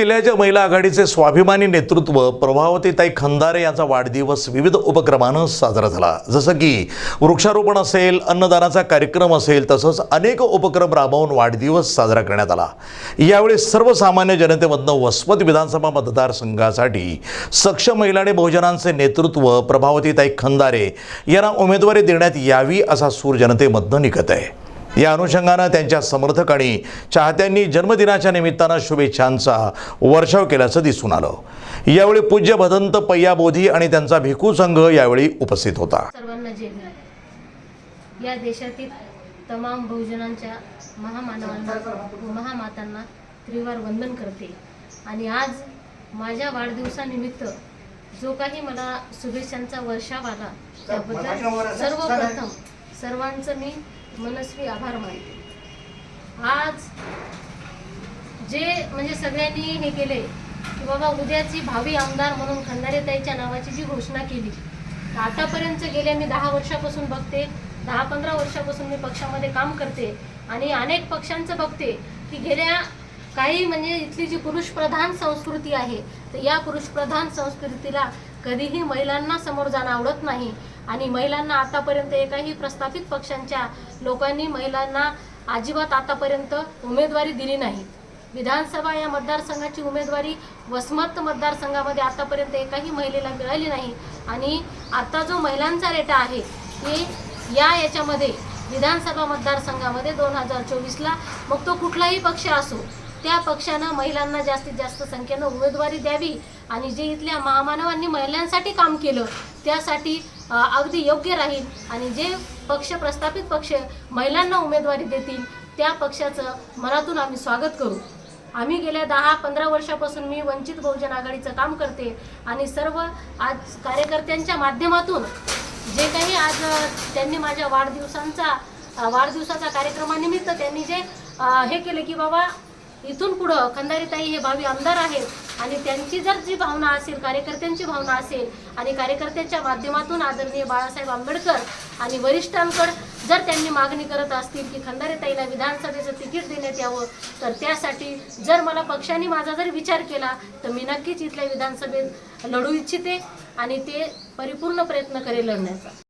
जिल्ह्याच्या महिला आघाडीचे स्वाभिमानी नेतृत्व प्रभावतीताई खंदारे यांचा वाढदिवस विविध उपक्रमानं साजरा झाला. जसं की वृक्षारोपण असेल अन्नदानाचा कार्यक्रम असेल तसंच अनेक उपक्रम राबवून वाढदिवस साजरा करण्यात आला. यावेळी सर्वसामान्य जनतेमधनं वसमत विधानसभा मतदारसंघासाठी सक्षम महिला आणि बहुजनांचे नेतृत्व प्रभावतीताई खंदारे यांना उमेदवारी देण्यात यावी असा सूर जनतेमधनं निघत आहे. या अनुषंगानं त्यांच्या समर्थक आणि चाहत्यांनी जन्मदिनाच्या निमित्तानं शुभेच्छांचा वर्षाव केल्याचं दिसून आलं. यावेळी पूज्य भदंत पय्या बोधी आणि त्यांचा भिकू संघ यावेळी उपस्थित होता. सर्वांना जय भीम या देशातील तमाम बहुजनांच्या महामानवांना व महामातांना त्रिवार वंदन करते. आणि आज माझ्या वाढदिवसानिमित्त जो काही मला शुभेच्छांचा वर्षाव आला त्याबद्दल सर्वप्रथम सर्वांचं मी मनस्वी आभार मानते. आज जे म्हणजे सगळ्यांनी हे केले की बाबा उद्याची भावी आमदार म्हणून खंदारेताईच्या नावाची जी घोषणा केली आतापर्यंत गेल्या मी दहा वर्षापासून बघते दहा पंधरा वर्षापासून मी पक्षामध्ये काम करते आणि अनेक पक्षांचं बघते की गेल्या काही म्हणजे इथली जी पुरुषप्रधान संस्कृती आहे तर या पुरुषप्रधान संस्कृतीला कधीही महिलांना समोर जाणं आवडत नाही. आणि महिलांना आतापर्यंत एकाही प्रस्थापित पक्षांच्या लोकांनी महिलांना अजिबात आतापर्यंत उमेदवारी दिली नाही. विधानसभा या मतदारसंघाची उमेदवारी वसमत मतदारसंघामध्ये आतापर्यंत एकाही महिलेला मिळाली नाही. आणि आता जो महिलांचा रेटा आहे की या याच्यामध्ये विधानसभा मतदारसंघामध्ये दोन हजार चोवीसला मग तो कुठलाही पक्ष असो त्या पक्षानं महिलांना जास्तीत जास्त संख्येनं उमेदवारी द्यावी आणि जे इथल्या महामानवांनी महिलांसाठी काम केलं त्यासाठी अगदी योग्य राहील. आणि जे पक्ष प्रस्थापित पक्ष महिलांना उमेदवारी देतील त्या पक्षाचं मनातून आम्ही स्वागत करू. आम्ही गेल्या दहा पंधरा वर्षापासून मी वंचित बहुजन आघाडीचं काम करते आणि सर्व आज कार्यकर्त्यांच्या माध्यमातून जे काही आज त्यांनी माझ्या वाढदिवसांचा वाढदिवसाचा वाढदिवसाच्या कार्यक्रमानिमित्त त्यांनी जे हे केले की बाबा इथून पुढं खंदारीताई हे भावी आमदार आहेत आणि त्यांची जर जी भावना असेल कार्यकर्त्यांची भावना असेल आणि कार्यकर्त्यांच्या माध्यमातून आदरणीय बाळासाहेब आंबेडकर आणि वरिष्ठांकडे जर त्यांनी मागणी करत असतील की खंडारेताईला विधानसभेचं तिकीट देण्यात यावं तर त्यासाठी जर मला पक्षाने माझा जर विचार केला तर मी नक्कीच इथल्या विधानसभेत लढू इच्छिते आणि ते परिपूर्ण प्रयत्न करेल लढण्याचा.